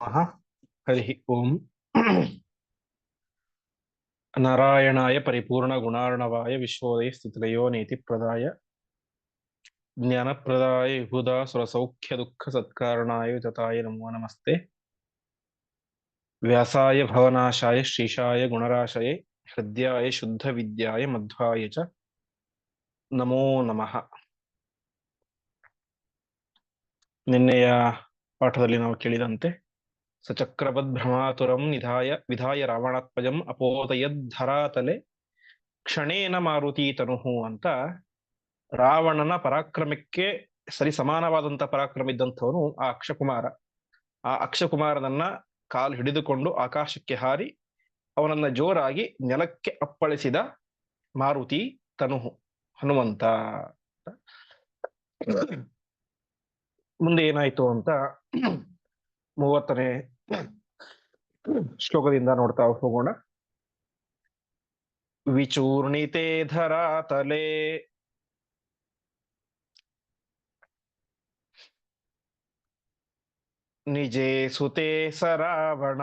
नमः हरिः ओम् नारायणाय परिपूर्णगुणार्णवाय विश्वोदय स्थितिलयो नीतिप्रदाय ज्ञानप्रदाय विबुधा सुरसौख्यदुःखसत्कारणाय वितताय नमो नमस्ते व्यासाय भवनाशाय श्रीशाय गुणराशये हृद्याय शुद्धविद्याय मध्वाय च ನಮೋ ನಮಃ ನಿನ್ನೆಯ ಪಾಠದಲ್ಲಿ ನಾವು ಕೇಳಿದಂತೆ ಸಚಕ್ರವದ್ ಭ್ರಮಾತುರಂ ನಿಧಾಯ ವಿಧಾಯ ರಾವಣಾತ್ಮಜಂ ಅಪೋದಯದ್ಧರಾತಲೆ ಕ್ಷಣೇನ ಮಾರುತಿ ತನುಹು ಅಂತ ರಾವಣನ ಪರಾಕ್ರಮಕ್ಕೆ ಸರಿ ಸಮಾನವಾದಂತ ಪರಾಕ್ರಮ ಇದ್ದಂಥವನು ಆ ಅಕ್ಷಕುಮಾರ. ಆ ಅಕ್ಷಕುಮಾರನನ್ನ ಕಾಲು ಹಿಡಿದುಕೊಂಡು ಆಕಾಶಕ್ಕೆ ಹಾರಿ ಅವನನ್ನ ಜೋರಾಗಿ ನೆಲಕ್ಕೆ ಅಪ್ಪಳಿಸಿದ ಮಾರುತಿ ತನುಹು ಹನುಮಂತ ಮುಂದೆ ಏನಾಯ್ತು ಅಂತ ಮೂವತ್ತನೇ ಶ್ಲೋಕದಿಂದ ನೋಡ್ತಾ ಹೋಗೋಣ. ವಿಚೂರ್ಣಿತೆ ಧರಾತಲೆ. ನಿಜೇ ಸುತೆ ಸರಾವಣ.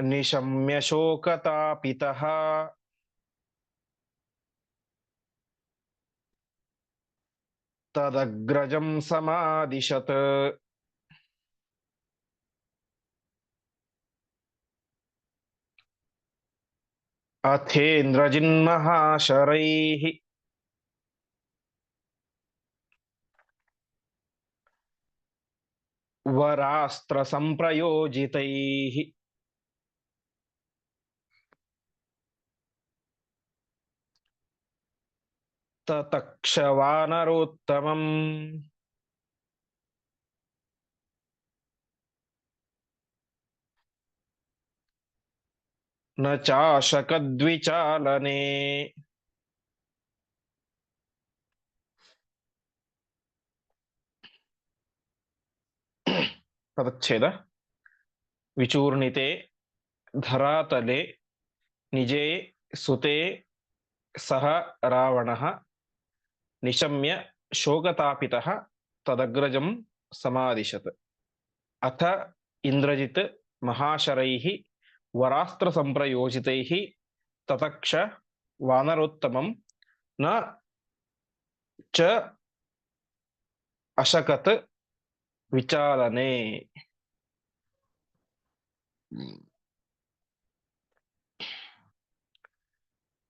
ನಿಶಮ್ಯ ಶೋಕತಾಪಿತಃ. ತದಗ್ರಜಂ ಸಮಾದಿಶತ್ ಅಥೇಂದ್ರಜಿನ್ಮಹಾಶರೈಃ ವರಾಸ್ತ್ರ ततक्षवानरोत्तमम्। न चाशकद्विचालने। पदच्छेद विचूर्णिते धरातले निजे सुते सः रावणः। ನಿಶಮ್ಯ ಶೋಕತಾಪಿತ ತದಗ್ರಜಂ ಸಮಾದಿಶತ್ ಅಥ ಇಂದ್ರಜಿತ್ ಮಹಾಶರೈ ವರಾಸ್ತ್ರ ಸಂಪ್ರಯೋಜಿತೈ ತತಕ್ಷ ವಾನರೋತ್ತಮಂ ನ ಚ ಅಶಕತ್ ವಿಚಾಲನೆ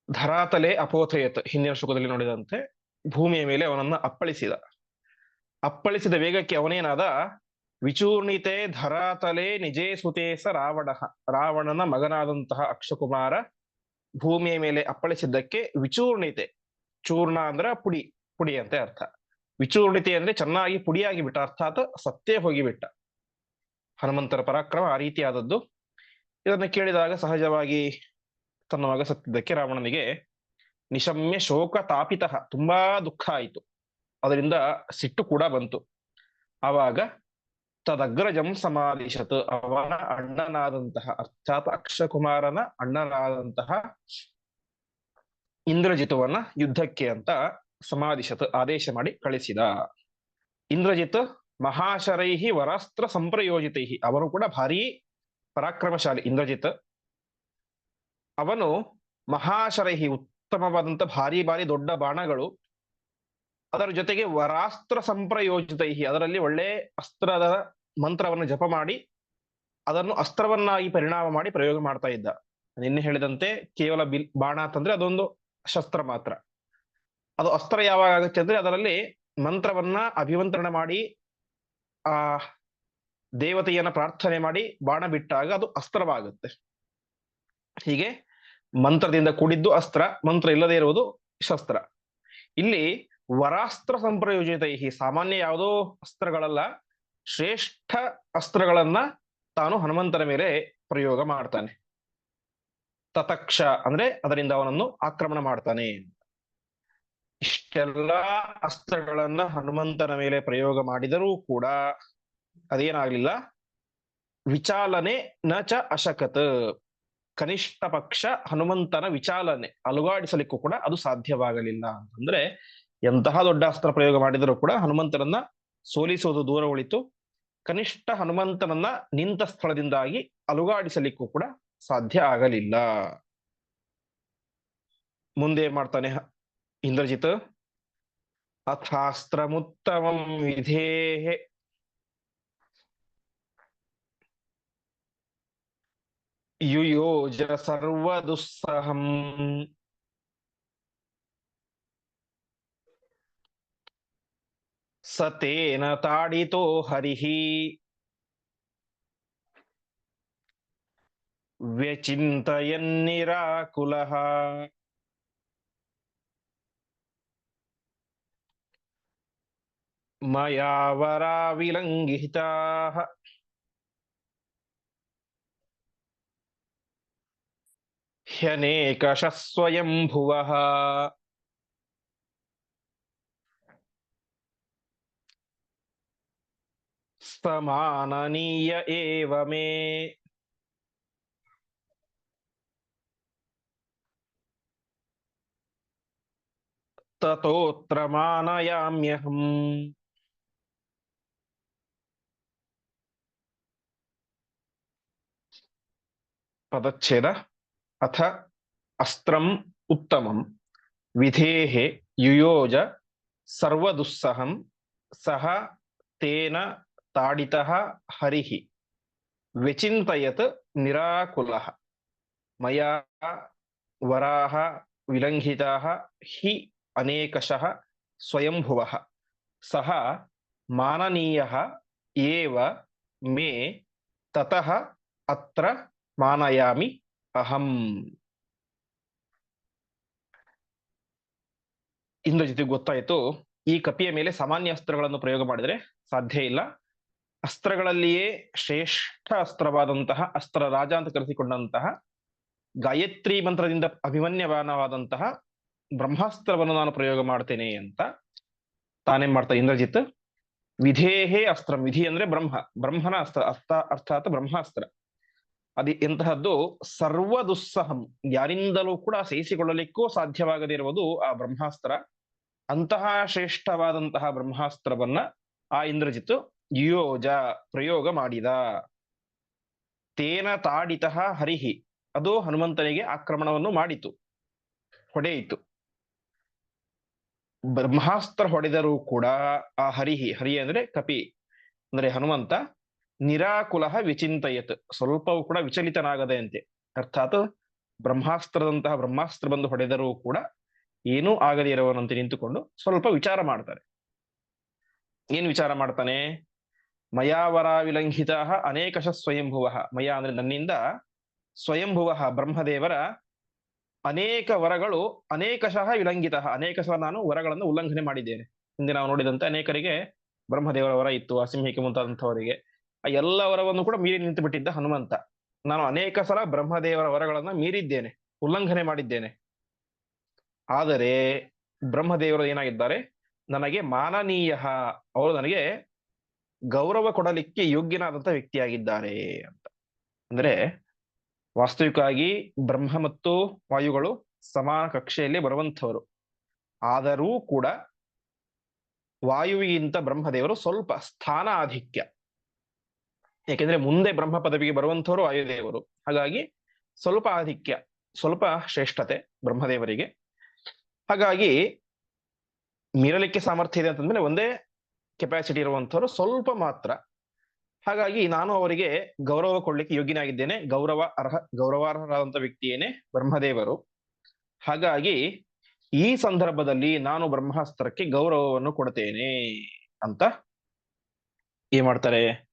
ಧರಾತಲೆ ಅಪೋಥಯತ್ ಹಿಂದಿನ ಶ್ಲೋಕದಲ್ಲಿ ನೋಡಿದಂತೆ। ಭೂಮಿಯ ಮೇಲೆ ಅವನನ್ನ ಅಪ್ಪಳಿಸಿದ. ಅಪ್ಪಳಿಸಿದ ವೇಗಕ್ಕೆ ಅವನೇನಾದ? ವಿಚೂರ್ಣಿತೆ ಧರಾತಲೆ ನಿಜೇ ಸುತೇಸ ರಾವಣ. ರಾವಣನ ಮಗನಾದಂತಹ ಅಕ್ಷಕುಮಾರ ಭೂಮಿಯ ಮೇಲೆ ಅಪ್ಪಳಿಸಿದ್ದಕ್ಕೆ ವಿಚೂರ್ಣಿತೆ. ಚೂರ್ಣ ಅಂದ್ರ ಪುಡಿ ಪುಡಿ ಅಂತ ಅರ್ಥ. ವಿಚೂರ್ಣಿತೆ ಅಂದ್ರೆ ಚೆನ್ನಾಗಿ ಪುಡಿಯಾಗಿ ಬಿಟ್ಟ, ಅರ್ಥಾತ್ ಸತ್ತೇ ಹೋಗಿಬಿಟ್ಟ. ಹನುಮಂತರ ಪರಾಕ್ರಮ ಆ ರೀತಿಯಾದದ್ದು. ಇದನ್ನು ಕೇಳಿದಾಗ ಸಹಜವಾಗಿ ತನ್ನ ಮಗ ಸತ್ತಿದ್ದಕ್ಕೆ ರಾವಣನಿಗೆ ನಿಶಮ್ಯ ಶೋಕ ತಾಪಿತ ತುಂಬಾ ದುಃಖ ಆಯಿತು. ಅದರಿಂದ ಸಿಟ್ಟು ಕೂಡ ಬಂತು. ಆವಾಗ ತದಗ್ರಜಂ ಸಮಾಧಿಶತ್, ಅವನ ಅಣ್ಣನಾದಂತಹ, ಅರ್ಥಾತ್ ಅಕ್ಷಕುಮಾರನ ಅಣ್ಣನಾದಂತಹ ಇಂದ್ರಜಿತುವನ್ನ ಯುದ್ಧಕ್ಕೆ ಅಂತ ಸಮಾಧಿಶತ್ ಆದೇಶ ಮಾಡಿ ಕಳಿಸಿದ. ಇಂದ್ರಜಿತ್ ಮಹಾಶರೈಹಿ ವರಾಸ್ತ್ರ ಸಂಪ್ರಯೋಜಿತೈಹಿ. ಅವನು ಕೂಡ ಭಾರೀ ಪರಾಕ್ರಮಶಾಲಿ ಇಂದ್ರಜಿತ್. ಅವನು ಮಹಾಶರೈಹಿ ಉತ್ತಮವಾದಂತ ಭಾರಿ ಭಾರಿ ದೊಡ್ಡ ಬಾಣಗಳು. ಅದರ ಜೊತೆಗೆ ವರಾಸ್ತ್ರ ಸಂಪ್ರಯೋಜಿತೈಹಿ. ಅದರಲ್ಲಿ ಒಳ್ಳೆ ಅಸ್ತ್ರದ ಮಂತ್ರವನ್ನು ಜಪ ಮಾಡಿ, ಅದನ್ನು ಅಸ್ತ್ರವನ್ನಾಗಿ ಪರಿಣಾಮ ಮಾಡಿ ಪ್ರಯೋಗ ಮಾಡ್ತಾ ಇದ್ದ. ನಿನ್ನೆ ಹೇಳಿದಂತೆ ಕೇವಲ ಬಿಲ್, ಬಾಣ ಅಂತಂದ್ರೆ ಅದೊಂದು ಶಸ್ತ್ರ ಮಾತ್ರ. ಅದು ಅಸ್ತ್ರ ಯಾವಾಗ ಆಗುತ್ತೆ ಅಂದ್ರೆ ಅದರಲ್ಲಿ ಮಂತ್ರವನ್ನ ಅಭಿಮಂತ್ರಣ ಮಾಡಿ, ಆ, ದೇವತೆಯನ್ನ ಪ್ರಾರ್ಥನೆ ಮಾಡಿ, ಬಾಣ ಬಿಟ್ಟಾಗ ಅದು ಅಸ್ತ್ರವಾಗುತ್ತೆ. ಹೀಗೆ ಮಂತ್ರದಿಂದ ಕೂಡಿದ್ದು ಅಸ್ತ್ರ, ಮಂತ್ರ ಇಲ್ಲದೆ ಇರುವುದು ಶಸ್ತ್ರ. ಇಲ್ಲಿ ವರಾಸ್ತ್ರ ಸಂಪ್ರಯೋಜಿತ ಈ ಸಾಮಾನ್ಯ ಯಾವುದೋ ಅಸ್ತ್ರಗಳಲ್ಲ, ಶ್ರೇಷ್ಠ ಅಸ್ತ್ರಗಳನ್ನ ತಾನು ಹನುಮಂತನ ಮೇಲೆ ಪ್ರಯೋಗ ಮಾಡ್ತಾನೆ. ತತಕ್ಷ ಅಂದ್ರೆ ಅದರಿಂದ ಅವನನ್ನು ಆಕ್ರಮಣ ಮಾಡ್ತಾನೆ. ಇಷ್ಟೆಲ್ಲಾ ಅಸ್ತ್ರಗಳನ್ನ ಹನುಮಂತನ ಮೇಲೆ ಪ್ರಯೋಗ ಮಾಡಿದರೂ ಕೂಡ ಅದೇನಾಗ್ಲಿಲ್ಲ? ವಿಚಾಲನೆ ನ ಚ ಅಶಕತ್. ಕನಿಷ್ಠ ಪಕ್ಷ ಹನುಮಂತನ ವಿಚಾಲನೆ ಅಲುಗಾಡಿಸಲಿಕ್ಕೂ ಕೂಡ ಅದು ಸಾಧ್ಯವಾಗಲಿಲ್ಲ ಅಂತಂದ್ರೆ ಎಂತಹ ದೊಡ್ಡ ಅಸ್ತ್ರ ಪ್ರಯೋಗ ಮಾಡಿದರೂ ಕೂಡ ಹನುಮಂತನನ್ನ ಸೋಲಿಸುವುದು ದೂರ ಉಳಿತು. ಕನಿಷ್ಠ ಹನುಮಂತನನ್ನ ನಿಂತ ಸ್ಥಳದಿಂದಾಗಿ ಅಲುಗಾಡಿಸಲಿಕ್ಕೂ ಕೂಡ ಸಾಧ್ಯ ಆಗಲಿಲ್ಲ. ಮುಂದೆ ಮಾಡ್ತಾನೆ ಇಂದ್ರಜಿತ್? ಅಥಾಸ್ತ್ರಮುತ್ತಮಂ ವಿಧೇಹೆ ಯುಯೋಜ ಸರ್ವದುಸ್ಸಹಂ ಸತೇನ ತಾಡಿತೋ ಹರಿಹಿ ವ್ಯಚಿಂತಯನ್ನಿರಾಕುಲಃ ಮಯಾ ವರಾ ವಿಲಂಘಿತಾಃ ह्यनेकशः स्वयम्भुवः समाननीय एव मे। ततोऽत्र मानयाम्यहम् पदच्छेद। अथ अस्त्रम् उत्तमं विधेः युयोज सर्वदुस्सहं सः तेन ताडितः हरिः। व्यचिन्तयत् निराकुलः। मया वराः विलङ्घिताः हि अनेकशः स्वयंभुवः। सः माननीयः मे ततः अत्र ಅಹಂ. ಇಂದ್ರ ಜೊತೆ ಗೊತ್ತಾಯಿತು, ಈ ಕಪಿಯ ಮೇಲೆ ಸಾಮಾನ್ಯ ಅಸ್ತ್ರಗಳನ್ನು ಪ್ರಯೋಗ ಮಾಡಿದರೆ ಸಾಧ್ಯ ಇಲ್ಲ. ಅಸ್ತ್ರಗಳಲ್ಲಿಯೇ ಶ್ರೇಷ್ಠ ಅಸ್ತ್ರವಾದಂತಹ, ಅಸ್ತ್ರ ರಾಜ ಅಂತ ಕರೆಸಿಕೊಂಡಂತಹ, ಗಾಯತ್ರಿ ಮಂತ್ರದಿಂದ ಅಭಿಮನ್ಯವಾನವಾದಂತಹ ಬ್ರಹ್ಮಾಸ್ತ್ರವನ್ನು ನಾನು ಪ್ರಯೋಗ ಮಾಡ್ತೇನೆ ಅಂತ ತಾನೇ ಮಾಡ್ತಾ, ಇಂದ್ರಜಿತ್? ವಿಧೇಹೇ ಅಸ್ತ್ರ, ವಿಧಿ ಅಂದ್ರೆ ಬ್ರಹ್ಮ. ಬ್ರಹ್ಮನ ಅಸ್ತ್ರ, ಅರ್ಥ, ಅರ್ಥಾತ್ ಬ್ರಹ್ಮಾಸ್ತ್ರ. ಅದು ಇಂತಹದ್ದು ಸರ್ವ ದುಸ್ಸಹಂ ಯಾರಿಂದಲೂ ಕೂಡ ಸಹಿಸಿಕೊಳ್ಳಲಿಕ್ಕೂ ಸಾಧ್ಯವಾಗದಿರುವುದು ಆ ಬ್ರಹ್ಮಾಸ್ತ್ರ. ಅಂತಹ ಶ್ರೇಷ್ಠವಾದಂತಹ ಬ್ರಹ್ಮಾಸ್ತ್ರವನ್ನ ಆ ಇಂದ್ರಜಿತ್ ಯೋಜ ಪ್ರಯೋಗ ಮಾಡಿದ. ತೇನ ತಾಡಿತ ಹರಿಹಿ. ಅದು ಹನುಮಂತನಿಗೆ ಆಕ್ರಮಣವನ್ನು ಮಾಡಿತು. ಹೊಡೆಯಿತು. ಬ್ರಹ್ಮಾಸ್ತ್ರ ಹೊಡೆದರೂ ಕೂಡ ಆ ಹರಿಹಿ ಹರಿ ಅಂದ್ರೆ ಕಪಿ, ಅಂದ್ರೆ ಹನುಮಂತ ನಿರಾಕುಲಃ ವಿಚಿಂತಯತ್. ಸ್ವಲ್ಪವೂ ಕೂಡ ವಿಚಲಿತನಾಗದೆ ಅಂತೆ. ಅರ್ಥಾತ್ ಬ್ರಹ್ಮಾಸ್ತ್ರದಂತಹ ಬ್ರಹ್ಮಾಸ್ತ್ರ ಬಂದು ಹೊಡೆದರೂ ಕೂಡ ಏನೂ ಆಗದೇ ಇರೋವನಂತೆ ನಿಂತುಕೊಂಡು ಸ್ವಲ್ಪ ವಿಚಾರ ಮಾಡ್ತಾರೆ. ಏನ್ ವಿಚಾರ ಮಾಡ್ತಾನೆ? ಮಯಾವರ ವಿಲಂಘಿತ ಅನೇಕಶ ಸ್ವಯಂಭುವ. ಮಯ ಅಂದ್ರೆ ನನ್ನಿಂದ ಸ್ವಯಂಭುವ. ಬ್ರಹ್ಮದೇವರ ಅನೇಕ ವರಗಳು ಅನೇಕಶಃ ವಿಲಂಘಿತ. ಅನೇಕ ನಾನು ವರಗಳನ್ನು ಉಲ್ಲಂಘನೆ ಮಾಡಿದ್ದೇನೆ. ಹಿಂದೆ ನಾವು ನೋಡಿದಂತೆ ಅನೇಕರಿಗೆ ಬ್ರಹ್ಮದೇವರ ವರ ಇತ್ತು ಅಸಿಂಹಿಕೆ ಮುಂತಾದಂಥವರಿಗೆ. ಆ ಎಲ್ಲ ವರವನ್ನು ಕೂಡ ಮೀರಿ ನಿಂತು ಬಿಟ್ಟಿದ್ದ ಹನುಮಂತ. ನಾನು ಅನೇಕ ಸಲ ಬ್ರಹ್ಮದೇವರ ವರಗಳನ್ನ ಮೀರಿದ್ದೇನೆ, ಉಲ್ಲಂಘನೆ ಮಾಡಿದ್ದೇನೆ. ಆದರೆ ಬ್ರಹ್ಮದೇವರು ಏನಾಗಿದ್ದಾರೆ? ನನಗೆ ಮಾನನೀಯ, ಅವರು ನನಗೆ ಗೌರವ ಕೊಡಲಿಕ್ಕೆ ಯೋಗ್ಯನಾದಂತ ವ್ಯಕ್ತಿಯಾಗಿದ್ದಾರೆ ಅಂತ. ಅಂದ್ರೆ ವಾಸ್ತವಿಕವಾಗಿ ಬ್ರಹ್ಮ ಮತ್ತು ವಾಯುಗಳು ಸಮಾನ ಕಕ್ಷೆಯಲ್ಲಿ ಬರುವಂಥವರು. ಆದರೂ ಕೂಡ ವಾಯುವಿಗಿಂತ ಬ್ರಹ್ಮದೇವರು ಸ್ವಲ್ಪ ಸ್ಥಾನ ಆಧಿಕ್ಯ. ಯಾಕೆಂದ್ರೆ ಮುಂದೆ ಬ್ರಹ್ಮ ಪದವಿಗೆ ಬರುವಂಥವರು ವಾಯುದೇವರು ಹಾಗಾಗಿ ಸ್ವಲ್ಪ ಆಧಿಕ್ಯ, ಸ್ವಲ್ಪ ಶ್ರೇಷ್ಠತೆ ಬ್ರಹ್ಮದೇವರಿಗೆ. ಹಾಗಾಗಿ ಮೀರಲಿಕ್ಕೆ ಸಾಮರ್ಥ್ಯ ಇದೆ ಅಂತಂದ್ರೆ ಒಂದೇ ಕೆಪಾಸಿಟಿ ಇರುವಂಥವ್ರು ಸ್ವಲ್ಪ ಮಾತ್ರ. ಹಾಗಾಗಿ ನಾನು ಅವರಿಗೆ ಗೌರವ ಕೊಡ್ಲಿಕ್ಕೆ ಯೋಗ್ಯನಾಗಿದ್ದೇನೆ. ಗೌರವ ಅರ್ಹ ಗೌರವಾರ್ಹರಾದಂತ ವ್ಯಕ್ತಿಯೇನೆ ಬ್ರಹ್ಮದೇವರು. ಹಾಗಾಗಿ ಈ ಸಂದರ್ಭದಲ್ಲಿ ನಾನು ಬ್ರಹ್ಮಾಸ್ತ್ರಕ್ಕೆ ಗೌರವವನ್ನು ಕೊಡ್ತೇನೆ ಅಂತ ಏನ್ ಮಾಡ್ತಾರೆ?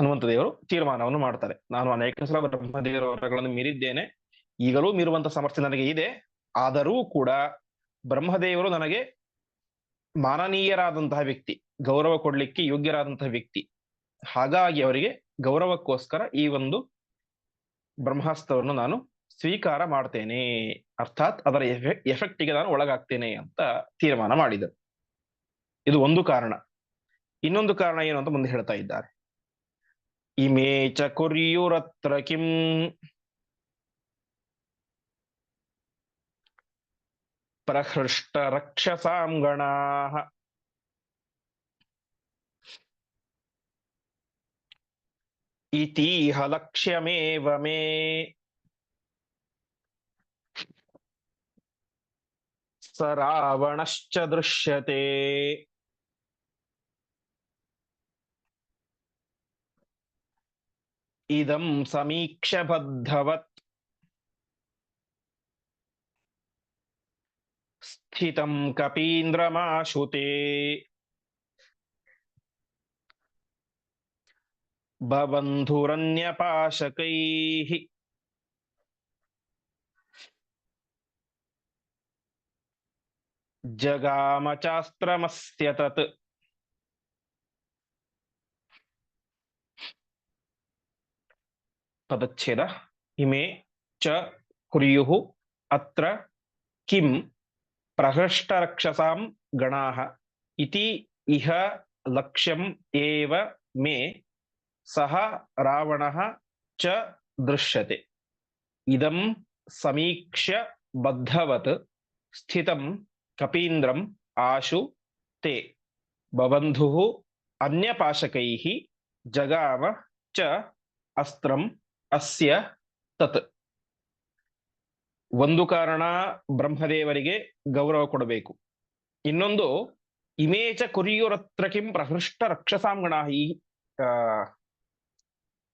ಹನುಮಂತ ದೇವರು ತೀರ್ಮಾನವನ್ನು ಮಾಡ್ತಾರೆ. ನಾನು ಅನೇಕ ಸಲ ಬ್ರಹ್ಮದೇವರ ವರಗಳನ್ನು ಮೀರಿದ್ದೇನೆ. ಈಗಲೂ ಮೀರುವಂತ ಸಾಮರ್ಥ್ಯ ನನಗೆ ಇದೆ. ಆದರೂ ಕೂಡ ಬ್ರಹ್ಮದೇವರು ನನಗೆ ಮಾನನೀಯರಾದಂತಹ ವ್ಯಕ್ತಿ, ಗೌರವ ಕೊಡ್ಲಿಕ್ಕೆ ಯೋಗ್ಯರಾದಂತಹ ವ್ಯಕ್ತಿ. ಹಾಗಾಗಿ ಅವರಿಗೆ ಗೌರವಕ್ಕೋಸ್ಕರ ಈ ಒಂದು ಬ್ರಹ್ಮಾಸ್ತ್ರವನ್ನು ನಾನು ಸ್ವೀಕಾರ ಮಾಡ್ತೇನೆ. ಅರ್ಥಾತ್ ಅದರ ಎಫೆಕ್ಟಿಗೆ ನಾನು ಒಳಗಾಗ್ತೇನೆ ಅಂತ ತೀರ್ಮಾನ ಮಾಡಿದರು. ಇದು ಒಂದು ಕಾರಣ. ಇನ್ನೊಂದು ಕಾರಣ ಏನು ಅಂತ ಮುಂದೆ ಹೇಳ್ತಾ ಇದ್ದಾರೆ. ಇಮೇ ಚ ಕುರಿಯುರತ್ರ ಕಿಂ ಪ್ರಹೃಷ್ಟ ರಕ್ಷಸಾಂ ಗಣಾಃ ಇತೀಹ ಲಕ್ಷ್ಯಮೇವ ಮೇ ಸ ರಾವಣಶ್ಚ ದೃಶ್ಯತೆ ಇದಂ ಸಮೀಕ್ಷ ಬದ್ಧವತ್ ಸ್ಥಿತಂ ಕಪೀಂದ್ರಮಾಶುತೆ ಬಬಂಧುರನ್ಯಪಾಶಕೈಃ ಜಗಾಮಚಾಸ್ತ್ರಮಸ್ಯ ತತ್ ಪದಚ್ಛೇದ ಇಮೆ ಚ ಕುರ್ಯುಃ ಅತ್ರ ಕಿಂ ಪ್ರಹೃಷ್ಟರಕ್ಷಸಾಂ ಗಣಾಃ ಇತಿ ಇಹ ಲಕ್ಷ್ಯಂ ಏವ ಮೇ ಸಹ ರಾವಣಃ ಚ ದೃಶ್ಯತೆ ಇದಂ ಸಮೀಕ್ಷ್ಯ ಬದ್ಧವತ್ ಸ್ಥಿತಂ ಕಪೀಂದ್ರಂ ಆಶು ತೇ ಬಬಂಧುಃ ಅನ್ಯಪಾಶಕೈಃ ಜಗಾಮ ಚ ಅಸ್ತ್ರಂ ಅಸ್ಯ ತತ್. ಒಂದು ಕಾರಣ ಬ್ರಹ್ಮದೇವರಿಗೆ ಗೌರವ ಕೊಡಬೇಕು. ಇನ್ನೊಂದು, ಇಮೇಚ ಕುರಿಯುರತ್ರ ಕಿಂ ಪ್ರಹೃಷ್ಟ ರಕ್ಷಸಾಂಗಣ ಈ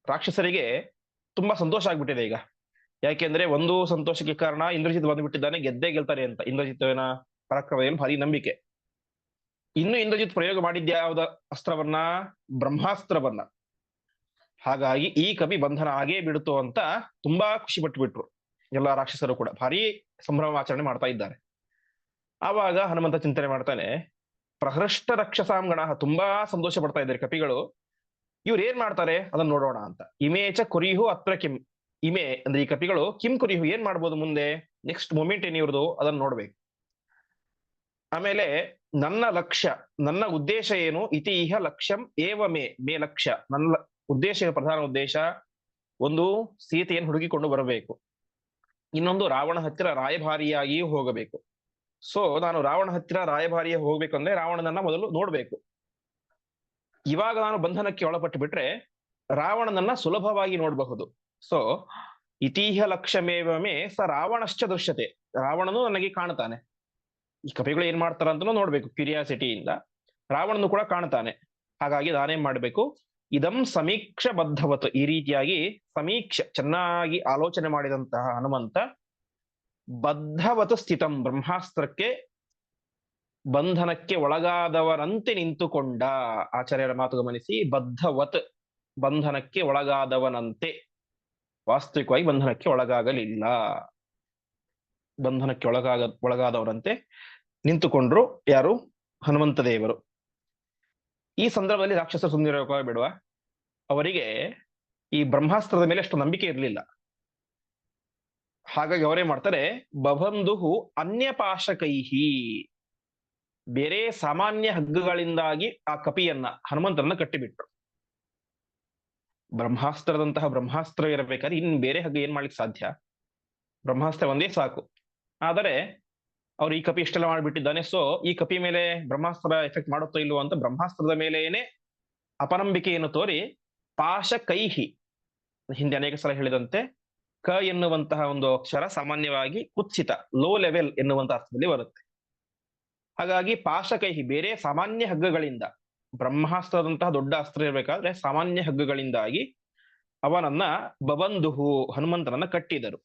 ರಾಕ್ಷಸರಿಗೆ ತುಂಬಾ ಸಂತೋಷ ಆಗ್ಬಿಟ್ಟಿದೆ ಈಗ. ಯಾಕೆಂದ್ರೆ ಒಂದು ಸಂತೋಷಕ್ಕೆ ಕಾರಣ ಇಂದ್ರಜಿತ್ ಬಂದ್ಬಿಟ್ಟಿದ್ದಾನೆ, ಗೆದ್ದೇ ಗೆಲ್ತಾರೆ ಅಂತ. ಇಂದ್ರಜಿತ್ನ ಪರಾಕ್ರಮದಲ್ಲಿ ಭಾರಿ ನಂಬಿಕೆ. ಇನ್ನು ಇಂದ್ರಜಿತ್ ಪ್ರಯೋಗ ಮಾಡಿದ್ಯಾವ್ದ ಅಸ್ತ್ರವನ್ನ? ಬ್ರಹ್ಮಾಸ್ತ್ರವನ್ನ. ಹಾಗಾಗಿ ಈ ಕವಿ ಬಂಧನ ಆಗೇ ಬಿಡುತ್ತು ಅಂತ ತುಂಬಾ ಖುಷಿ ಪಟ್ಟು ಬಿಟ್ರು ಎಲ್ಲ ರಾಕ್ಷಸರು ಕೂಡ. ಭಾರಿ ಸಂಭ್ರಮಾಚರಣೆ ಮಾಡ್ತಾ ಇದ್ದಾರೆ. ಆವಾಗ ಹನುಮಂತ ಚಿಂತನೆ ಮಾಡ್ತಾನೆ ಪ್ರಹೃಷ್ಟ ರಕ್ಷಸಾಂಗಣ ತುಂಬಾ ಸಂತೋಷ ಪಡ್ತಾ ಇದ್ದಾರೆ ಕಪಿಗಳು. ಇವ್ರು ಏನ್ ಮಾಡ್ತಾರೆ? ಅದನ್ನ ನೋಡೋಣ ಅಂತ. ಇಮೇಚ ಕುರಿಹು ಅತ್ರ ಕಿಂ ಇಮೆ ಅಂದ್ರೆ ಈ ಕಪಿಗಳು, ಕಿಂ ಕುರಿಹು, ಏನ್ ಮಾಡ್ಬೋದು ಮುಂದೆ? ನೆಕ್ಸ್ಟ್ ಮೂಮೆಂಟ್ ಏನ್ ಇವ್ರದು? ಅದನ್ನ ನೋಡ್ಬೇಕು. ಆಮೇಲೆ, ನನ್ನ ಲಕ್ಷ್ಯ, ನನ್ನ ಉದ್ದೇಶ ಏನು? ಇತಿಹ ಲಕ್ಷ್ಯಂ ಏವ ಮೇ ಮೇ ಲಕ್ಷ್ಯ, ನನ್ನ ಉದ್ದೇಶ ಪ್ರಧಾನ ಉದ್ದೇಶ, ಒಂದು ಸೀತೆಯನ್ನು ಹುಡುಕಿಕೊಂಡು ಬರಬೇಕು. ಇನ್ನೊಂದು ರಾವಣ ಹತ್ತಿರ ರಾಯಭಾರಿಯಾಗಿಯೂ ಹೋಗಬೇಕು. ಸೊ ನಾನು ರಾವಣ ಹತ್ತಿರ ರಾಯಭಾರಿಯ ಹೋಗ್ಬೇಕಂದ್ರೆ ರಾವಣನನ್ನ ಮೊದಲು ನೋಡ್ಬೇಕು. ಇವಾಗ ನಾನು ಬಂಧನಕ್ಕೆ ಒಳಪಟ್ಟು ಬಿಟ್ರೆ ರಾವಣನನ್ನ ಸುಲಭವಾಗಿ ನೋಡಬಹುದು. ಸೊ ಇತೀಹ ಲಕ್ಷ್ಯಮೇವಮೇ ಸ ರಾವಣಶ್ಚ ದೃಶ್ಯತೆ. ರಾವಣನು ನನಗೆ ಕಾಣ್ತಾನೆ. ಈ ಕಪಿಗಳು ಏನ್ ಮಾಡ್ತಾರ ಅಂತ ನೋಡ್ಬೇಕು ಕ್ಯೂರಿಯಾಸಿಟಿಯಿಂದ. ರಾವಣನು ಕೂಡ ಕಾಣ್ತಾನೆ. ಹಾಗಾಗಿ ನಾನೇನ್ ಮಾಡ್ಬೇಕು? ಇದಂ ಸಮೀಕ್ಷ ಬದ್ಧವತ್ ಈ ರೀತಿಯಾಗಿ ಸಮೀಕ್ಷೆ, ಚೆನ್ನಾಗಿ ಆಲೋಚನೆ ಮಾಡಿದಂತಹ ಹನುಮಂತ ಬದ್ಧವತ ಸ್ಥಿತಂ. ಬ್ರಹ್ಮಾಸ್ತ್ರಕ್ಕೆ ಬಂಧನಕ್ಕೆ ಒಳಗಾದವರಂತೆ ನಿಂತುಕೊಂಡ. ಆಚಾರ್ಯರ ಮಾತು ಗಮನಿಸಿ, ಬದ್ಧವತ್ ಬಂಧನಕ್ಕೆ ಒಳಗಾದವನಂತೆ. ವಾಸ್ತವಿಕವಾಗಿ ಬಂಧನಕ್ಕೆ ಒಳಗಾಗಲಿಲ್ಲ. ಬಂಧನಕ್ಕೆ ಒಳಗಾಗ, ಒಳಗಾದವರಂತೆ ನಿಂತುಕೊಂಡ್ರು ಯಾರು? ಹನುಮಂತ ದೇವರು. ಈ ಸಂದರ್ಭದಲ್ಲಿ ರಾಕ್ಷಸರು ಸುಂದರ ಬಿಡುವ? ಅವರಿಗೆ ಈ ಬ್ರಹ್ಮಾಸ್ತ್ರದ ಮೇಲೆ ಅಷ್ಟು ನಂಬಿಕೆ ಇರಲಿಲ್ಲ. ಹಾಗಾಗಿ ಅವರೇ ಮಾಡ್ತಾರೆ? ಬಬಂಧು ಅನ್ಯಪಾಶಕೈಹಿ. ಬೇರೆ ಸಾಮಾನ್ಯ ಹಗ್ಗಗಳಿಂದಾಗಿ ಆ ಕಪಿಯನ್ನ ಹನುಮಂತರನ್ನ ಕಟ್ಟಿಬಿಟ್ರು. ಬ್ರಹ್ಮಾಸ್ತ್ರದಂತಹ ಬ್ರಹ್ಮಾಸ್ತ್ರ ಇರಬೇಕಾದ್ರೆ ಇನ್ ಬೇರೆ ಹಗ್ಗ ಏನ್ ಮಾಡ್ಲಿಕ್ಕೆ ಸಾಧ್ಯ? ಬ್ರಹ್ಮಾಸ್ತ್ರ ಒಂದೇ ಸಾಕು. ಆದರೆ ಅವ್ರು ಈ ಕಪಿ ಇಷ್ಟೆಲ್ಲ ಮಾಡಿಬಿಟ್ಟಿದ್ದಾನೆ. ಸೊ ಈ ಕಪಿ ಮೇಲೆ ಬ್ರಹ್ಮಾಸ್ತ್ರ ಎಫೆಕ್ಟ್ ಮಾಡುತ್ತೋ ಇಲ್ವೋ ಅಂತ ಬ್ರಹ್ಮಾಸ್ತ್ರದ ಮೇಲೇನೆ ಅಪನಂಬಿಕೆಯನ್ನು ತೋರಿ ಪಾಶ ಕೈಹಿ ಹಿಂದೆ ಅನೇಕ ಸಲ ಹೇಳಿದಂತೆ ಕ ಎನ್ನುವಂತಹ ಒಂದು ಅಕ್ಷರ ಸಾಮಾನ್ಯವಾಗಿ ಕುತ್ಸಿತ ಲೋ ಲೆವೆಲ್ ಎನ್ನುವಂತ ಅರ್ಥದಲ್ಲಿ ಬರುತ್ತೆ. ಹಾಗಾಗಿ ಪಾಶ ಕೈಹಿ ಬೇರೆ ಸಾಮಾನ್ಯ ಹಗ್ಗಗಳಿಂದ, ಬ್ರಹ್ಮಾಸ್ತ್ರದಂತಹ ದೊಡ್ಡ ಅಸ್ತ್ರ ಇರಬೇಕಾದ್ರೆ ಸಾಮಾನ್ಯ ಹಗ್ಗಗಳಿಂದಾಗಿ ಅವನನ್ನ ಬಬಂಧುಹು ಹನುಮಂತನನ್ನ ಕಟ್ಟಿದರು.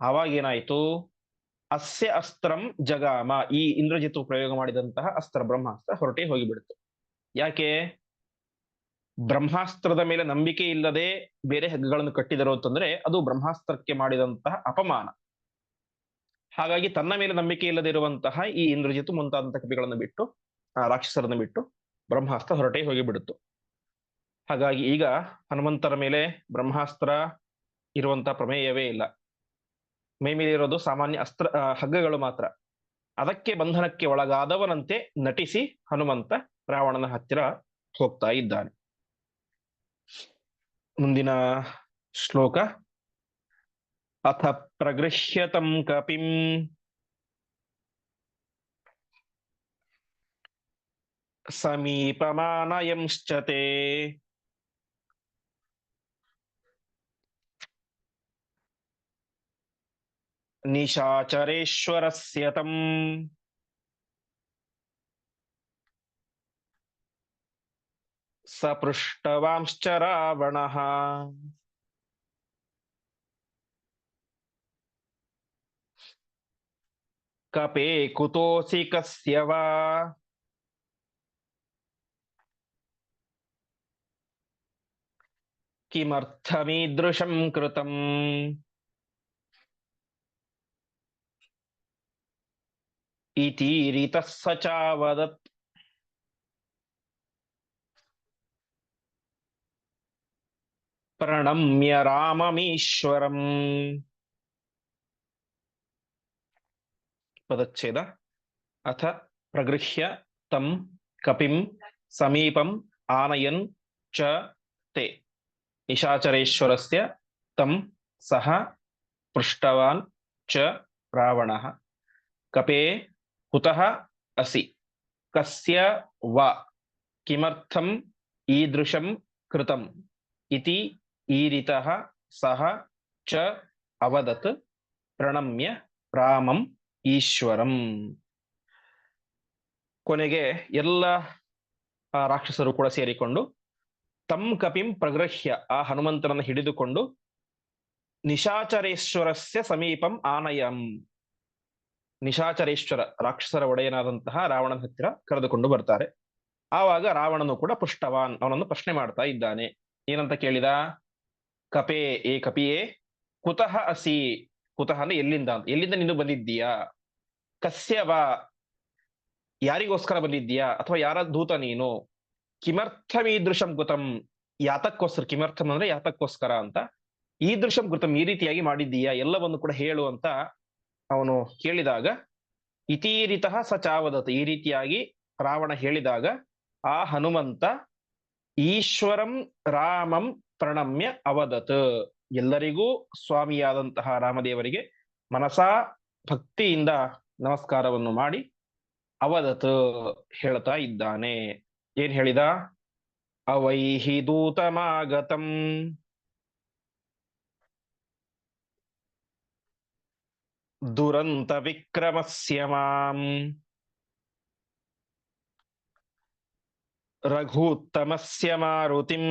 ಆವಾಗ ಏನಾಯ್ತು ಅಸ್ಯ ಅಸ್ತ್ರಂ ಜಗಾಮ. ಈ ಇಂದ್ರಜಿತು ಪ್ರಯೋಗ ಮಾಡಿದಂತಹ ಅಸ್ತ್ರ ಬ್ರಹ್ಮಾಸ್ತ್ರ ಹೊರಟೇ ಹೋಗಿಬಿಡುತ್ತೆ ಯಾಕೆ? ಬ್ರಹ್ಮಾಸ್ತ್ರದ ಮೇಲೆ ನಂಬಿಕೆ ಇಲ್ಲದೆ ಬೇರೆ ಹಗ್ಗಗಳನ್ನು ಕಟ್ಟಿದರು ಅಂತಂದ್ರೆ ಅದು ಬ್ರಹ್ಮಾಸ್ತ್ರಕ್ಕೆ ಮಾಡಿದಂತಹ ಅಪಮಾನ. ಹಾಗಾಗಿ ತನ್ನ ಮೇಲೆ ನಂಬಿಕೆ ಇಲ್ಲದೆ ಇರುವಂತಹ ಈ ಇಂದ್ರಜಿತು ಮುಂತಾದಂತಹ ಕಪಿಗಳನ್ನು ಬಿಟ್ಟು ರಾಕ್ಷಸರನ್ನು ಬಿಟ್ಟು ಬ್ರಹ್ಮಾಸ್ತ್ರ ಹೊರಟೇ ಹೋಗಿಬಿಡುತ್ತು ಹಾಗಾಗಿ ಈಗ ಹನುಮಂತರ ಮೇಲೆ ಬ್ರಹ್ಮಾಸ್ತ್ರ ಇರುವಂತಹ ಪ್ರಮೇಯವೇ ಇಲ್ಲ. ಮೈ ಸಾಮಾನ್ಯ ಅಸ್ತ್ರ ಹಗ್ಗಗಳು ಮಾತ್ರ. ಅದಕ್ಕೆ ಬಂಧನಕ್ಕೆ ಒಳಗಾದವನಂತೆ ನಟಿಸಿ ಹನುಮಂತ ರಾವಣನ ಹತ್ತಿರ ಹೋಗ್ತಾ ಇದ್ದಾನೆ. ಮುಂದಿನ ಶ್ಲೋಕ. ಅಥ ಪ್ರಗೃಹ್ಯತಂ ಕಪಿಂ. ಸಮೀಪಮಾನಯಂಶ್ಚತೆ निशाचरेश्वरस्य तम्। सपृष्टवांश्च रावणः। कपे कुतोऽसि कस्य वा? किमर्थमीदृशं कृतम्? इतीरितः स चावदत्। प्रणम्य राममीश्वरम्। पदच्छेद। अथ प्रगृह्य तं कपिं समीपम् आनयन् च ते। निशाचरेश्वरस्य तं सः पृष्टवान् च रावणः। कपे ಕುತಃ ಅಸಿ ಕಸ್ಯ ವ ಕಿಮರ್ಥಂ ಈದೃಶಂ ಕೃತಂ ಇತಿ ಈರಿತಃ ಸಹ ಚ ಅವದತ್ ಪ್ರಣಮ್ಯ ರಾಮಂ ಈಶ್ವರಂ ಕೊನೆಗೆ ಎಲ್ಲ ರಾಕ್ಷಸರು ಕೂಡ ಸೇರಿಕೊಂಡು ತಂ ಕಪಿಂ ಪ್ರಗೃಹ್ಯ, ಆ ಹನುಮಂತನನ್ನು ಹಿಡಿದುಕೊಂಡು ನಿಶಾಚರೇಶ್ವರಸ್ಯ ಸಮೀಪಂ ಆನಯಂ. ನಿಶಾಚರೇಶ್ವರ ರಾಕ್ಷಸರ ಒಡೆಯನಾದಂತಹ ರಾವಣನ ಹತ್ತಿರ ಕರೆದುಕೊಂಡು ಬರ್ತಾರೆ. ಆವಾಗ ರಾವಣನು ಕೂಡ ಪುಷ್ಟವಾನ್, ಅವನನ್ನು ಪ್ರಶ್ನೆ ಮಾಡ್ತಾ ಇದ್ದಾನೆ. ಏನಂತ ಕೇಳಿದ? ಕಪೇ, ಏ ಕಪಿಯೇ, ಕುತಃ ಅಸಿ, ಕುತಃ ಅಂದ್ರೆ ಎಲ್ಲಿಂದ ಎಲ್ಲಿಂದ ನೀನು ಬಂದಿದ್ದೀಯಾ? ಕಸ್ಯವ, ಯಾರಿಗೋಸ್ಕರ ಬಂದಿದ್ದೀಯಾ? ಅಥವಾ ಯಾರ ದೂತ ನೀನು? ಕಿಮರ್ಥಮೀದೃಶಂ ಕೃತಂ, ಯಾತಕ್ಕೋಸ್ಕರ, ಕಿಮರ್ಥಂ ಅಂದ್ರೆ ಯಾತಕ್ಕೋಸ್ಕರ ಅಂತ. ಈ ಈದೃಶಂ ಕೃತಂ, ಈ ರೀತಿಯಾಗಿ ಮಾಡಿದ್ದೀಯಾ? ಎಲ್ಲವನ್ನು ಕೂಡ ಹೇಳು ಅಂತ ಅವನು ಕೇಳಿದಾಗ, ಇತೀರಿತಃ ಸ ಈ ರೀತಿಯಾಗಿ ರಾವಣ ಹೇಳಿದಾಗ, ಆ ಹನುಮಂತ ಈಶ್ವರಂ ರಾಮಂ ಪ್ರಣಮ್ಯ ಅವದತ್. ಎಲ್ಲರಿಗೂ ಸ್ವಾಮಿಯಾದಂತಹ ರಾಮದೇವರಿಗೆ ಮನಸಾ ಭಕ್ತಿಯಿಂದ ನಮಸ್ಕಾರವನ್ನು ಮಾಡಿ ಅವದತ್ ಹೇಳ್ತಾ ಇದ್ದಾನೆ. ಏನ್ ಹೇಳಿದ? ಅವೈಹಿ ದೂತಮಾಗತಂ. ದುರಂತ ವಿಕ್ರಮಸ್ಯ ಮಾಂ ರಘೂತ್ತಮಸ್ಯ ಮಾರುತಿಂ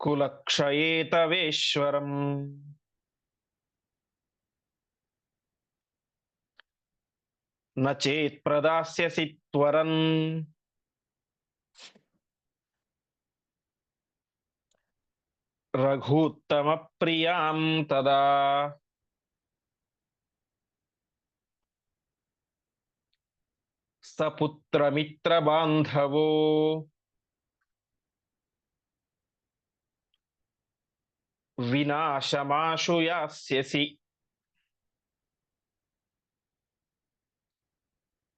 ಕುಲಕ್ಷಯೇತವೇಶ್ವರಂ ನ ಚೇತ್ ಪ್ರದಾಸ್ಯಸಿ ತ್ವರನ್ ರಘೂತ್ತಮ ಪ್ರಿಯಾಂ ತದಾ ಸಪುತ್ರ ಮಿತ್ರ ಬಾಂಧವೋ ವಿನಾಶಮಾಶು ಯಾಸ್ಯಸಿ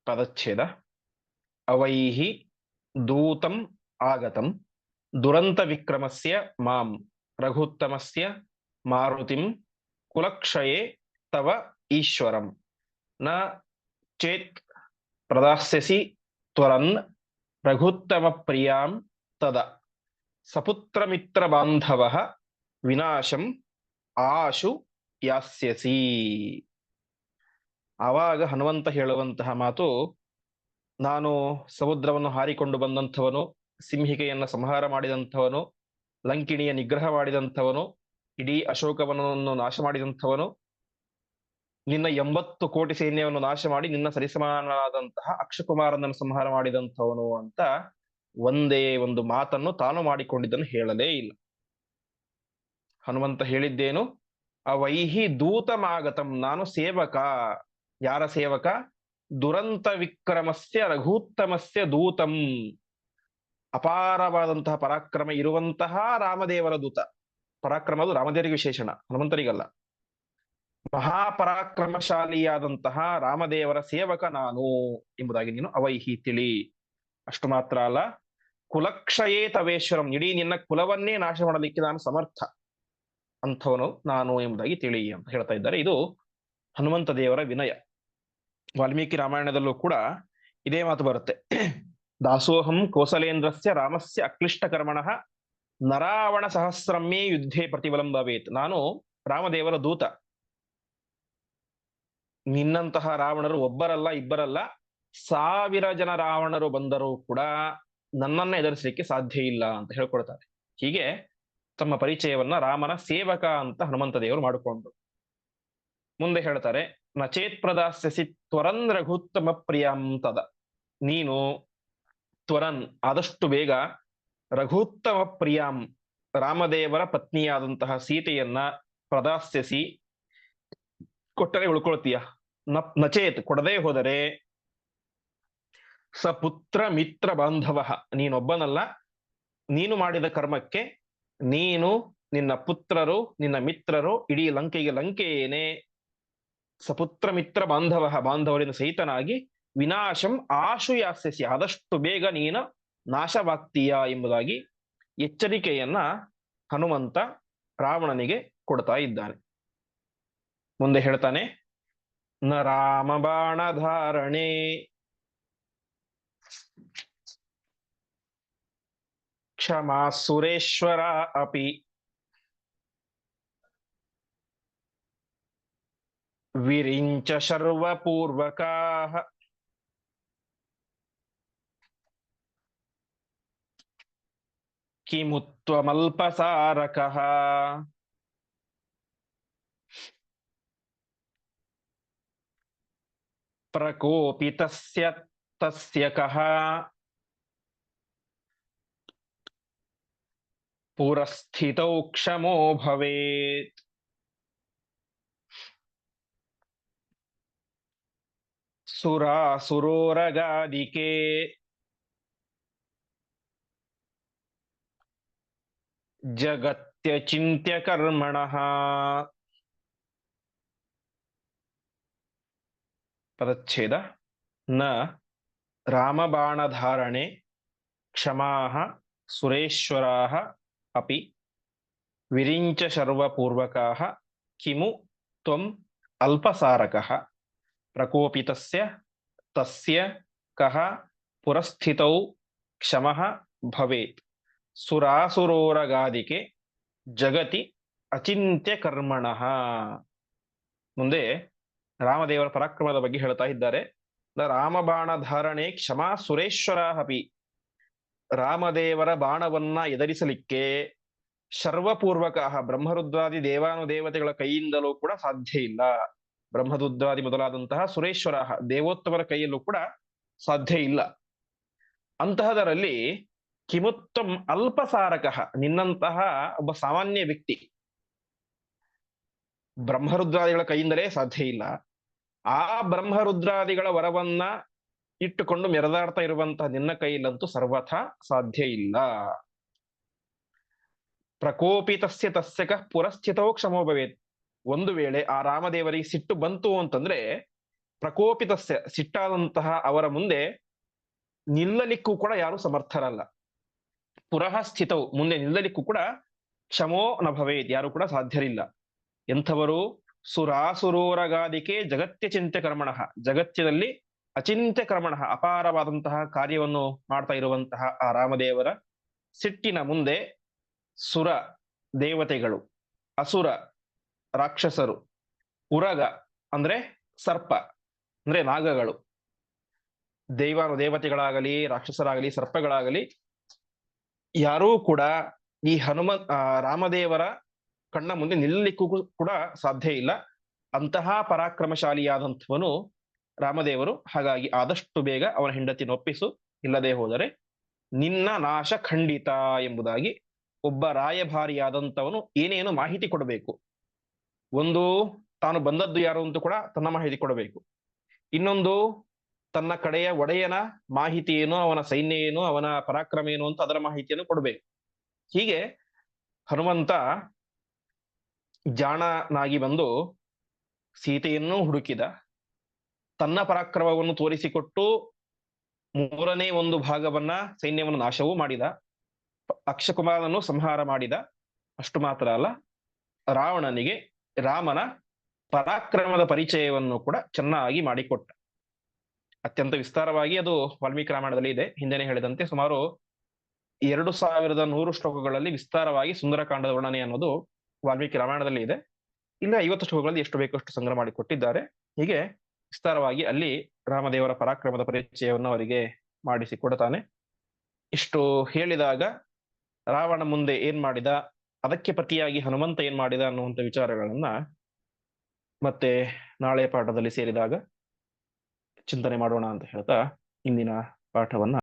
ಪದಚ್ಛೇದ ಅವೈಹಿ ದೂತಂ ರಘುತ್ತಮಸ್ಯ ಮಾರುತಿಂ ಕುಲಕ್ಷಯೇ ತವ ಈಶ್ವರಂ ನ ಚೇತ್ ಪ್ರದಾಸ್ಯಸಿ ತ್ವರನ್ ರಘುತ್ತಮ ಪ್ರಿಯಾಂ ತದ ಸಪುತ್ರ ಮಿತ್ರ ಬಾಂಧವ ವಿನಾಶಂ ಆಶು ಯಾಸ್ಯಸಿ ಆವಾಗ ಹನುಮಂತ ಹೇಳುವಂತಹ ಮಾತು, ನಾನು ಸಮುದ್ರವನ್ನು ಹಾರಿಕೊಂಡು ಬಂದಂಥವನು, ಸಿಂಹಿಕೆಯನ್ನು ಸಂಹಾರ ಮಾಡಿದಂಥವನು ಲಂಕಿಣಿಯ ನಿಗ್ರಹ ಮಾಡಿದಂಥವನು, ಇಡೀ ಅಶೋಕವನವನ್ನು ನಾಶ ಮಾಡಿದಂಥವನು, ನಿನ್ನ ಎಂಬತ್ತು ಕೋಟಿ ಸೈನ್ಯವನ್ನು ನಾಶ ಮಾಡಿ ನಿನ್ನ ಸರಿಸಮಾನನಾದಂತಹ ಅಕ್ಷಕುಮಾರನನ್ನು ಸಂಹಾರ ಮಾಡಿದಂಥವನು ಅಂತ ಒಂದೇ ಒಂದು ಮಾತನ್ನು ತಾನು ಮಾಡಿಕೊಂಡಿದ್ದನ್ನು ಹೇಳಲೇ ಇಲ್ಲ. ಹನುಮಂತ ಹೇಳಿದ್ದೇನು, ಅವೈಹಿ ದೂತಮಾಗತಂ, ನಾನು ಸೇವಕ. ಯಾರ ಸೇವಕ? ದುರಂತ ವಿಕ್ರಮಸ್ಯ ರಘೂತ್ತಮಸ್ಯ ದೂತಂ. ಅಪಾರವಾದಂತಹ ಪರಾಕ್ರಮ ಇರುವಂತಹ ರಾಮದೇವರ ದೂತ. ಪರಾಕ್ರಮ ಅದು ರಾಮದೇವರಿಗೆ ವಿಶೇಷಣ, ಹನುಮಂತರಿಗಲ್ಲ. ಮಹಾಪರಾಕ್ರಮಶಾಲಿಯಾದಂತಹ ರಾಮದೇವರ ಸೇವಕ ನಾನು ಎಂಬುದಾಗಿ ನೀನು ಅವೈಹಿ ತಿಳಿ. ಅಷ್ಟು ಮಾತ್ರ ಅಲ್ಲ, ಕುಲಕ್ಷಯೇ ತವೇಶ್ವರಂ, ಇಡೀ ನಿನ್ನ ಕುಲವನ್ನೇ ನಾಶ ಮಾಡಲಿಕ್ಕೆ ನಾನು ಸಮರ್ಥ. ಅಂಥವನು ನಾನು ಎಂಬುದಾಗಿ ತಿಳಿ ಅಂತ ಹೇಳ್ತಾ ಇದ್ದಾರೆ. ಇದು ಹನುಮಂತ ದೇವರ ವಿನಯ. ವಾಲ್ಮೀಕಿ ರಾಮಾಯಣದಲ್ಲೂ ಕೂಡ ಇದೇ ಮಾತು ಬರುತ್ತೆ. ದಾಸೋಹಂ ಕೋಸಲೇಂದ್ರಸ್ಯ ರಾಮಸ್ಯ ಅಕ್ಲಿಷ್ಟ ಕರ್ಮಣಃ ನರಾವಣ ಸಹಸ್ರಮ್ಮೇ ಯುದ್ಧೇ ಪ್ರತಿಫಲಂ ಭವೇತ್ ನಾನು ರಾಮದೇವರ ದೂತ. ನಿನ್ನಂತಹ ರಾವಣರು ಒಬ್ಬರಲ್ಲ, ಇಬ್ಬರಲ್ಲ, ಸಾವಿರ ಜನ ರಾವಣರು ಬಂದರೂ ಕೂಡ ನನ್ನನ್ನ ಎದುರಿಸಲಿಕ್ಕೆ ಸಾಧ್ಯ ಇಲ್ಲ ಅಂತ ಹೇಳ್ಕೊಳ್ತಾರೆ ಹೀಗೆ ತಮ್ಮ ಪರಿಚಯವನ್ನ ರಾಮನ ಸೇವಕ ಅಂತ ಹನುಮಂತ ದೇವರು ಮಾಡಿಕೊಂಡು ಮುಂದೆ ಹೇಳ್ತಾರೆ ನಚೇತ್ ಪ್ರದಾಸ್ಯಸಿ ತ್ವರಂದ್ರಘುತ್ತಮ ಪ್ರಿಯಾಂತದ ಪ್ರಿಯಂ ತದ. ನೀನು ತ್ವರನ್ ಆದಷ್ಟು ಬೇಗ ರಘುತ್ತಮ ಪ್ರಿಯಾಂ ರಾಮದೇವರ ಪತ್ನಿಯಾದಂತಹ ಸೀತೆಯನ್ನ ಪ್ರದಾಸ್ಯಸಿ, ಕೊಟ್ಟರೆ ಉಳ್ಕೊಳ್ತೀಯ. ನಚೇತ್, ಕೊಡದೇ ಹೋದರೆ ಸ ಪುತ್ರ ಮಿತ್ರ ಬಾಂಧವ. ನೀನೊಬ್ಬನಲ್ಲ, ನೀನು ಮಾಡಿದ ಕರ್ಮಕ್ಕೆ ನೀನು ನಿನ್ನ ಪುತ್ರರು, ನಿನ್ನ ಮಿತ್ರರು ಇಡೀ ಲಂಕೆಗೆ ಲಂಕೆಯೇನೆ. ಸಪುತ್ರ ಮಿತ್ರ ಬಾಂಧವ ಬಾಂಧವರಿಂದ ಸಹಿತನಾಗಿ ವಿನಾಶಂ ಆಶುಯಾಸ್ಯಸಿ, ಆದಷ್ಟು ಬೇಗ ನೀನ ನಾಶವಾಗ್ತೀಯ ಎಂಬುದಾಗಿ ಎಚ್ಚರಿಕೆಯನ್ನ ಹನುಮಂತ ರಾವಣನಿಗೆ ಕೊಡ್ತಾ ಇದ್ದಾನೆ. ಮುಂದೆ ಹೇಳ್ತಾನೆ, ನ ರಾಮ ಬಾಣ ಧಾರಣೆ. ಕ್ಷಮಾ ಸುರೇಶ್ವರ ಅಪಿ. ವಿರಿಂಚ ಶರ್ವಪೂರ್ವಕಾ ಕಿಮುತ್ವಮಲ್ಪಸಾರಕಃ ಪ್ರಕೋಪಿತಸ್ಯ ತಸ್ಯ ಕಃ ಪುರಸ್ಥಿತೌ ಕ್ಷಮೋ ಭವೇತ್ ಸುರಾಸುರೋರಗಾದಿಕೆ ಕರ್ಮಣಃ ಪದಚ್ಛೇದ ನ ರಾಮಬಾಣಧಾರಣೆ ಕ್ಷಮಾಃ ಸುರೇಶ್ವರಾः ಅಪಿ ವಿರಿಂಚ ಶರ್ವಪೂರ್ವಕಾः ಕಿಮು ತ್ವಂ ಅಲ್ಪಸಾರಕಃ ಪ್ರಕೋಪಿತಸ್ಯ ತಸ್ಯ ಕಃ ಪುರಸ್ಥಿತೌ ಕ್ಷಮಃ ಭವೇತ್ ಸುರಾಸುರೋರಗಾದಿಕೆ ಜಗತಿ ಅಚಿಂತ್ಯ ಕರ್ಮಣಃ. ಮುಂದೆ ರಾಮದೇವರ ಪರಾಕ್ರಮದ ಬಗ್ಗೆ ಹೇಳ್ತಾ ಇದ್ದಾರೆ. ರಾಮಬಾಣ ಧಾರಣೆ ಕ್ಷಮಾ ಸುರೇಶ್ವರ ಅಪಿ. ರಾಮದೇವರ ಬಾಣವನ್ನ ಎದುರಿಸಲಿಕ್ಕೆ ಸರ್ವಪೂರ್ವಕ ಬ್ರಹ್ಮರುದ್ರಾದಿ ದೇವಾನುದೇವತೆಗಳ ಕೈಯಿಂದಲೂ ಕೂಡ ಸಾಧ್ಯ ಇಲ್ಲ. ಬ್ರಹ್ಮರುದ್ರಾದಿ ಮೊದಲಾದಂತಹ ಸುರೇಶ್ವರ ದೇವೋತ್ತಮರ ಕೈಯಲ್ಲೂ ಕೂಡ ಸಾಧ್ಯ ಇಲ್ಲ. ಅಂತಹದರಲ್ಲಿ ಕಿಮುತ್ತಮ್ ಅಲ್ಪಸಾರಕ, ನಿನ್ನಂತಹ ಒಬ್ಬ ಸಾಮಾನ್ಯ ವ್ಯಕ್ತಿ. ಬ್ರಹ್ಮರುದ್ರಾದಿಗಳ ಕೈಯಿಂದಲೇ ಸಾಧ್ಯ ಇಲ್ಲ. ಆ ಬ್ರಹ್ಮರುದ್ರಾದಿಗಳ ವರವನ್ನ ಇಟ್ಟುಕೊಂಡು ಮೆರೆದಾಡ್ತಾ ಇರುವಂತಹ ನಿನ್ನ ಕೈಯಲ್ಲಂತೂ ಸರ್ವಥ ಸಾಧ್ಯ ಇಲ್ಲ. ಪ್ರಕೋಪಿತಸ್ಯ ತಸ್ಯಕ ಪುರಸ್ಥಿತೋ ಕ್ಷಮೋ ಭವೇತ್. ಒಂದು ವೇಳೆ ಆ ರಾಮದೇವರಿಗೆ ಸಿಟ್ಟು ಬಂತು ಅಂತಂದ್ರೆ ಪ್ರಕೋಪಿತಸ್ಯ, ಸಿಟ್ಟಾದಂತಹ ಅವರ ಮುಂದೆ ನಿಲ್ಲಲಿಕ್ಕೂ ಕೂಡ ಯಾರು ಸಮರ್ಥರಲ್ಲ. ಪುರಃ ಸ್ಥಿತವು ಮುಂದೆ ನಿಲ್ಲಲಿಕ್ಕೂ ಕೂಡ ಕ್ಷಮೋ ನ ಭವೇತ್. ಯಾರು ಕೂಡ ಸಾಧ್ಯರಿಲ್ಲ. ಎಂಥವರು? ಸುರಾಸುರೋರಗಾದಿಕೆ ಜಗತ್ಯ ಚಿಂತೆ ಕರ್ಮಣಃ. ಜಗತ್ಯದಲ್ಲಿ ಅಚಿಂತ್ಯ ಕರ್ಮಣಃ. ಅಪಾರವಾದಂತಹ ಕಾರ್ಯವನ್ನು ಮಾಡ್ತಾ ಇರುವಂತಹ ಆ ರಾಮದೇವರ ಸಿಟ್ಟಿನ ಮುಂದೆ ಸುರ ದೇವತೆಗಳು. ಅಸುರ ರಾಕ್ಷಸರು. ಉರಗ ಅಂದ್ರೆ ಸರ್ಪ, ಅಂದ್ರೆ ನಾಗಗಳು. ದೇವಾನು ದೇವತೆಗಳಾಗಲಿ, ರಾಕ್ಷಸರಾಗಲಿ, ಸರ್ಪಗಳಾಗಲಿ ಯಾರೂ ಕೂಡ ಈ ಹನುಮ ರಾಮದೇವರ ಕಣ್ಣ ಮುಂದೆ ನಿಲ್ಲಲಿಕ್ಕೂ ಕೂಡ ಸಾಧ್ಯ ಇಲ್ಲ. ಅಂತಹ ಪರಾಕ್ರಮಶಾಲಿಯಾದಂಥವನು ರಾಮದೇವರು. ಹಾಗಾಗಿ ಆದಷ್ಟು ಬೇಗ ಅವನ ಹೆಂಡತಿ ನೊಪ್ಪಿಸು ಇಲ್ಲದೆ ಹೋದರೆ ನಿನ್ನ ನಾಶ ಖಂಡಿತ ಎಂಬುದಾಗಿ ಒಬ್ಬ ರಾಯಭಾರಿಯಾದಂಥವನು ಏನೇನು ಮಾಹಿತಿ ಕೊಡಬೇಕು. ಒಂದು ತಾನು ಬಂದದ್ದು ಯಾರು ಅಂತ ಕೂಡ ತನ್ನ ಮಾಹಿತಿ ಕೊಡಬೇಕು. ಇನ್ನೊಂದು ತನ್ನ ಕಡೆಯ ಒಡೆಯನ ಮಾಹಿತಿ ಏನು, ಅವನ ಸೈನ್ಯ ಏನು, ಅವನ ಪರಾಕ್ರಮ ಏನು ಅಂತ ಅದರ ಮಾಹಿತಿಯನ್ನು ಕೊಡಬೇಕು. ಹೀಗೆ ಹನುಮಂತ ಜಾಣನಾಗಿ ಬಂದು ಸೀತೆಯನ್ನು ಹುಡುಕಿದ. ತನ್ನ ಪರಾಕ್ರಮವನ್ನು ತೋರಿಸಿಕೊಟ್ಟು ಮೂರನೇ ಒಂದು ಭಾಗವನ್ನ, ಸೈನ್ಯವನ್ನು ನಾಶವೂ ಮಾಡಿದ. ಅಕ್ಷಕುಮಾರನನ್ನು ಸಂಹಾರ ಮಾಡಿದ. ಅಷ್ಟು ಮಾತ್ರ ಅಲ್ಲ, ರಾವಣನಿಗೆ ರಾಮನ ಪರಾಕ್ರಮದ ಪರಿಚಯವನ್ನು ಕೂಡ ಚೆನ್ನಾಗಿ ಮಾಡಿಕೊಟ್ಟ. ಅತ್ಯಂತ ವಿಸ್ತಾರವಾಗಿ ಅದು ವಾಲ್ಮೀಕಿ ರಾಮಾಯಣದಲ್ಲಿ ಇದೆ. ಹಿಂದೆನೆ ಹೇಳಿದಂತೆ ಸುಮಾರು ಎರಡು ಸಾವಿರದ ನೂರು ಶ್ಲೋಕಗಳಲ್ಲಿ ವಿಸ್ತಾರವಾಗಿ ಸುಂದರಕಾಂಡದ ವರ್ಣನೆ ಅನ್ನೋದು ವಾಲ್ಮೀಕಿ ರಾಮಾಯಣದಲ್ಲಿ ಇದೆ. ಇಲ್ಲಿ ಐವತ್ತು ಶ್ಲೋಕಗಳಲ್ಲಿ ಎಷ್ಟು ಬೇಕೋ ಅಷ್ಟು ಸಂಗ್ರಹ ಮಾಡಿ ಕೊಟ್ಟಿದ್ದಾರೆ. ಹೀಗೆ ವಿಸ್ತಾರವಾಗಿ ಅಲ್ಲಿ ರಾಮದೇವರ ಪರಾಕ್ರಮದ ಪರಿಚಯವನ್ನು ಅವರಿಗೆ ಮಾಡಿಸಿ ಕೊಡ್ತಾನೆ. ಇಷ್ಟು ಹೇಳಿದಾಗ ರಾವಣ ಮುಂದೆ ಏನ್ ಮಾಡಿದ, ಅದಕ್ಕೆ ಪ್ರತಿಯಾಗಿ ಹನುಮಂತ ಏನ್ ಮಾಡಿದ ಅನ್ನುವಂಥ ವಿಚಾರಗಳನ್ನ ಮತ್ತೆ ನಾಳೆ ಪಾಠದಲ್ಲಿ ಸೇರಿದಾಗ ಚಿಂತನೆ ಮಾಡೋಣ ಅಂತ ಹೇಳ್ತಾ ಇಂದಿನ ಪಾಠವನ್ನ